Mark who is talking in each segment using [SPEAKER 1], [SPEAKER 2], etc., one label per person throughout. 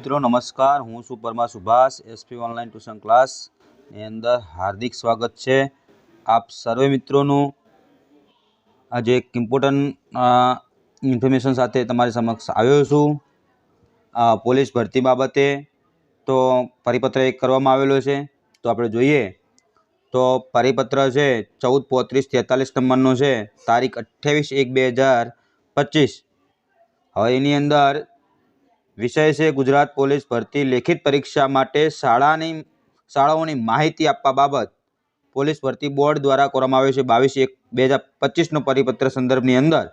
[SPEAKER 1] મિત્રો, નમસ્કાર. હું છું સુભાષ એસપી ઓનલાઈન ટ્યુશન ક્લાસની અંદર હાર્દિક સ્વાગત છે. આપ સર્વે મિત્રોનું આજે એક ઇમ્પોર્ટન્ટ ઇન્ફોર્મેશન સાથે તમારી સમક્ષ આવ્યો છું. પોલીસ ભરતી બાબતે તો પરિપત્ર એક કરવામાં આવેલો છે. તો આપણે જોઈએ. તો પરિપત્ર છે, ચૌદ પોત્રીસ તેતાલીસ નંબરનો છે. તારીખ અઠ્યાવીસ એક બે હજાર પચીસ. હવે એની અંદર વિષય છે ગુજરાત પોલીસ ભરતી લેખિત પરીક્ષા માટે શાળાની, શાળાઓની માહિતી આપવા બાબત. પોલીસ ભરતી બોર્ડ દ્વારા કરવામાં આવ્યો છે બાવીસ એક બે હજાર પચીસનો પરિપત્ર સંદર્ભની અંદર.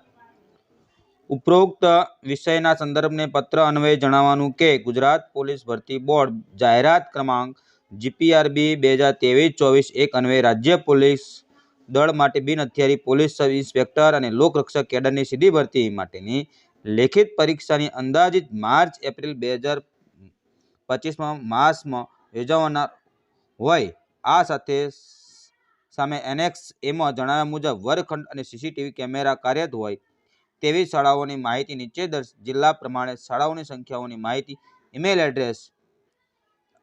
[SPEAKER 1] ઉપરોક્ત વિષયના સંદર્ભને પત્ર અન્વયે જણાવવાનું કે ગુજરાત પોલીસ ભરતી બોર્ડ જાહેરાત ક્રમાંક જીપીઆરબી બે હજાર ત્રેવીસ ચોવીસ એક અન્વયે રાજ્ય પોલીસ દળ માટે બિન હથિયારી પોલીસ સબ ઇન્સ્પેક્ટર અને લોકરક્ષક કેડરની સીધી ભરતી માટેની લેખિત પરીક્ષાની અંદાજિત માર્ચ, એપ્રિલ બે હજાર પચીસમાં માસમાં યોજાવાનાર હોય. આ સાથે સામે એનેક્સ એમાં જણાવ્યા મુજબ વર્ગખંડ અને સીસીટીવી કેમેરા કાર્યરત હોય તેવી શાળાઓની માહિતી નીચે દર્શ, જિલ્લા પ્રમાણે શાળાઓની સંખ્યાઓની માહિતી ઈમેલ એડ્રેસ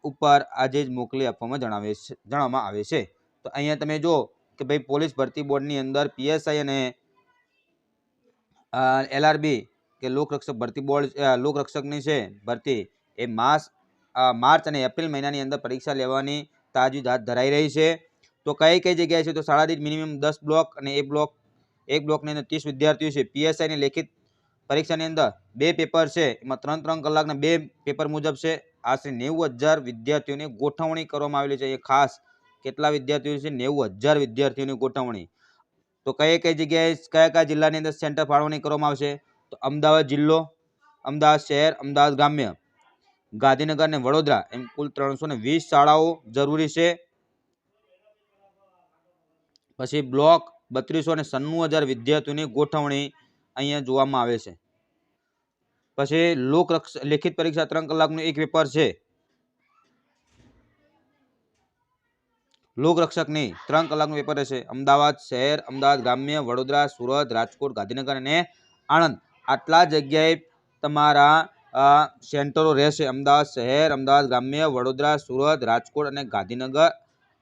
[SPEAKER 1] ઉપર આજે જ મોકલી આપવામાં જણાવે છે, જણાવવામાં આવે છે. તો અહીંયા તમે જો કે ભાઈ પોલીસ ભરતી બોર્ડની અંદર પીએસઆઈ અને એલઆરબી કે લોકરક્ષક ભરતી બોર્ડ લોકરક્ષકની છે ભરતી, એ માસ માર્ચ અને એપ્રિલ મહિનાની અંદર પરીક્ષા લેવાની તાજવીજ હાથ ધરાઈ રહી છે. તો કઈ કઈ જગ્યાએ છે? તો શાળા દીઠ મિનિમમ દસ બ્લોક અને એ બ્લોક એક બ્લોકની અંદર ત્રીસ વિદ્યાર્થીઓ છે. પીએસઆઈની લેખિત પરીક્ષાની અંદર બે પેપર છે. એમાં ત્રણ ત્રણ કલાકના બે પેપર મુજબ છે. આશરે નેવું હજાર વિદ્યાર્થીઓની ગોઠવણી કરવામાં આવેલી છે. એ ખાસ કેટલા વિદ્યાર્થીઓ છે? નેવું હજાર વિદ્યાર્થીઓની ગોઠવણી. તો કઈ કઈ જગ્યાએ, કયા કયા જિલ્લાની અંદર સેન્ટર ફાળવણી કરવામાં આવશે? તો અમદાવાદ જિલ્લો, અમદાવાદ શહેર, અમદાવાદ ગ્રામ્ય. ગાંધીનગર અને વડોદરા એમ કુલ ત્રણસો ને વીસ શાળાઓ જરૂરી છે. પછી બ્લોક બત્રીસો ને સન્નું હજાર વિદ્યાર્થીઓની ગોઠવણી અહીંયા જોવામાં આવે છે. પછી લોકરક્ષ લેખિત પરીક્ષા ત્રણ કલાકનું એક પેપર છે. લોકરક્ષકની ત્રણ કલાકનું પેપર રહેશે. અમદાવાદ શહેર, અમદાવાદ ગ્રામ્ય, વડોદરા, સુરત, રાજકોટ, ગાંધીનગર અને આણંદ. આટલા જગ્યાએ તમારા સેન્ટરો રહેશે. અમદાવાદ શહેર, અમદાવાદ ગ્રામ્ય, વડોદરા, સુરત, રાજકોટ અને ગાંધીનગર.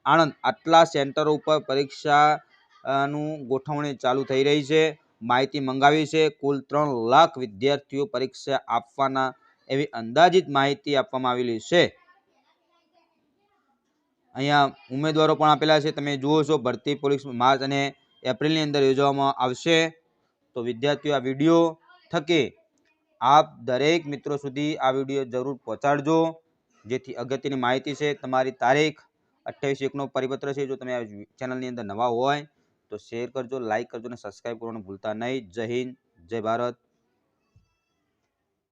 [SPEAKER 1] આણંદ, આટલા સેન્ટરો ઉપર પરીક્ષાનું ગોઠવણી ચાલુ થઈ રહી છે. માહિતી મંગાવી છે. કુલ ત્રણ લાખ વિદ્યાર્થીઓ પરીક્ષા આપવાના એવી અંદાજિત માહિતી આપવામાં આવેલી છે. અહીંયા ઉમેદવારો પણ આપેલા છે. તમે જુઓ છો, ભરતી પોલીસ માર્ચ અને એપ્રિલની અંદર યોજવામાં આવશે. તો વિદ્યાર્થીઓ, આ વીડિયો થકી આપ દરેક મિત્રો સુધી આ વીડિયો જરૂર પહોંચાડજો. જેથી અગત્યની માહિતી છે. તમારી તારીખ અઠ્યાવીસ એકનો પરિપત્ર છે. જો તમે આ ચેનલની અંદર નવા હોય તો શેર કરજો લાઇક કરજો અને સબસ્ક્રાઈબ કરવાનું ભૂલતા નહીં. જય હિન્દ, જય ભારત.